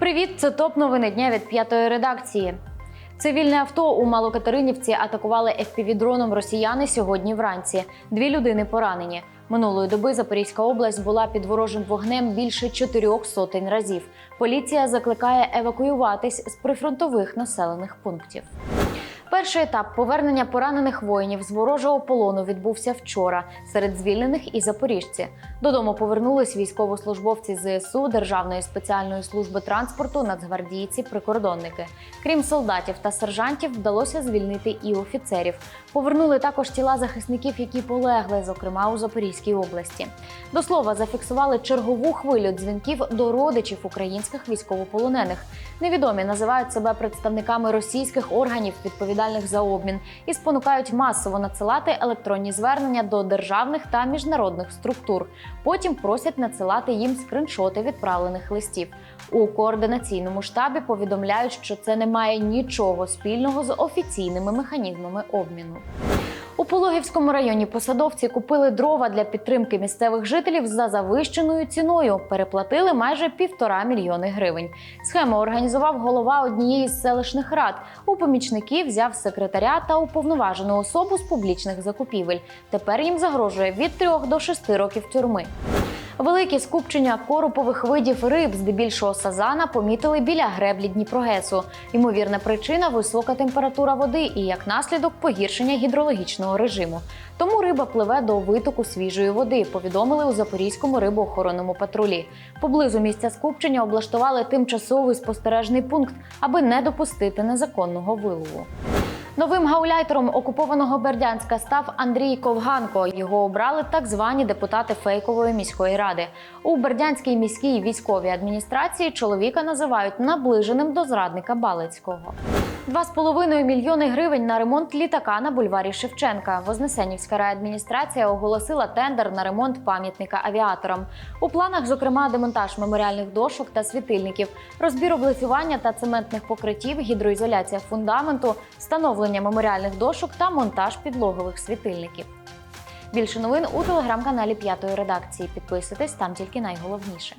Привіт, це топ новини дня від п'ятої редакції. Цивільне авто у Малокатеринівці атакували FPV-дроном росіяни сьогодні вранці. Дві людини поранені. Минулої доби Запорізька область була під ворожим вогнем більше чотирьох сотень разів. Поліція закликає евакуюватись з прифронтових населених пунктів. Перший етап повернення поранених воїнів з ворожого полону відбувся вчора. Серед звільнених і запоріжці. Додому повернулись військовослужбовці ЗСУ, Державної спеціальної служби транспорту, нацгвардійці, прикордонники. Крім солдатів та сержантів, вдалося звільнити і офіцерів. Повернули також тіла захисників, які полегли, зокрема у Запорізькій області. До слова, зафіксували чергову хвилю дзвінків до родичів українських військовополонених. Невідомі називають себе представниками російських органів, відповідальних за обмін, і спонукають масово надсилати електронні звернення до державних та міжнародних структур. Потім просять надсилати їм скриншоти відправлених листів. У координаційному штабі повідомляють, що це не має нічого спільного з офіційними механізмами обміну. Пологівському районі посадовці купили дрова для підтримки місцевих жителів за завищеною ціною. Переплатили майже півтора мільйони гривень. Схему організував голова однієї з селищних рад. У помічники взяв секретаря та уповноважену особу з публічних закупівель. Тепер їм загрожує від трьох до шести років тюрми. Великі скупчення коропових видів риб, здебільшого сазана, помітили біля греблі Дніпрогесу. Ймовірна причина висока температура води і як наслідок погіршення гідрологічного режиму. Тому риба пливе до витоку свіжої води. Повідомили у Запорізькому рибоохоронному патрулі. Поблизу місця скупчення облаштували тимчасовий спостережний пункт, аби не допустити незаконного вилову. Новим гауляйтером окупованого Бердянська став Андрій Ковганко. Його обрали так звані депутати фейкової міської ради. У Бердянській міській військовій адміністрації чоловіка називають наближеним до зрадника Балицького. 2,5 мільйони гривень на ремонт літака на бульварі Шевченка. Вознесенівська райадміністрація оголосила тендер на ремонт пам'ятника авіаторам. У планах, зокрема, демонтаж меморіальних дошок та світильників, розбір облицювання та цементних покриттів, гідроізоляція фундаменту, встановлення меморіальних дошок та монтаж підлогових світильників. Більше новин у телеграм-каналі П'ятої редакції. Підписуйтесь там тільки найголовніше.